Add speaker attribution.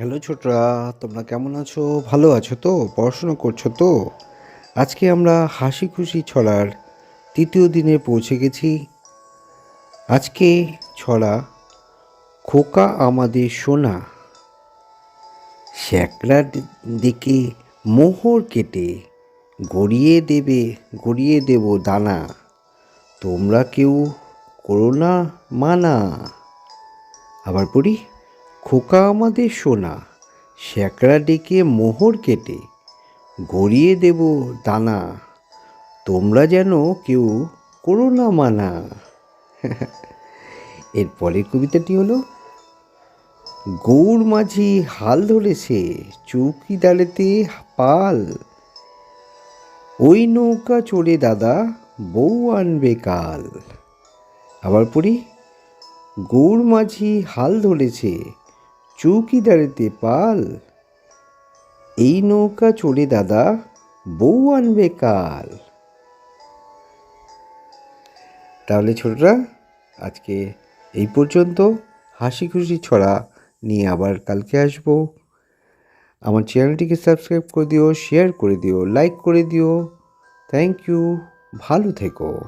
Speaker 1: Hello ছোটরা, তোমরা কেমন আছো? ভালো আছো তো? পড়াশোনা করছ তো? আজকে আমরা হাসি খুশি ছড়ার তৃতীয় দিনে পৌঁছে গেছি। আজকে ছড়া খোকা আমাদের সোনা। শ্যাকরার দিকে মোহর কেটে গড়িয়ে দেবে, গড়িয়ে দেব দানা। তোমরা কেউ করো না মানা। আবার পড়ি? খোকা আমাদের সোনা শ্যাকরা ডেকে মোহর কেটে, গড়িয়ে দেব দানা। তোমরা যেন কেউ করো না মানা। এর পরের কবিতাটি হলো গৌর মাঝি হাল ধরেছে, চৌকি চৌকিদারেতে পাল। ওই নৌকা চড়ে দাদা, বউ আনবে কাল। আবার পড়ি গৌর মাঝি হাল ধরেছে চৌকিদারেতে পাল এই নৌকা চড়ে দাদা, বউ আনবে কাল। তাহলে ছোটরা, আজকে এই পর্যন্ত। হাসি খুশি ছড়া নিয়ে আবার কালকে আসব। আমার চ্যানেলটিকে সাবস্ক্রাইব করে দিও, শেয়ার করে দিও, লাইক করে দিও। থ্যাংক ইউ ভালো থেকো।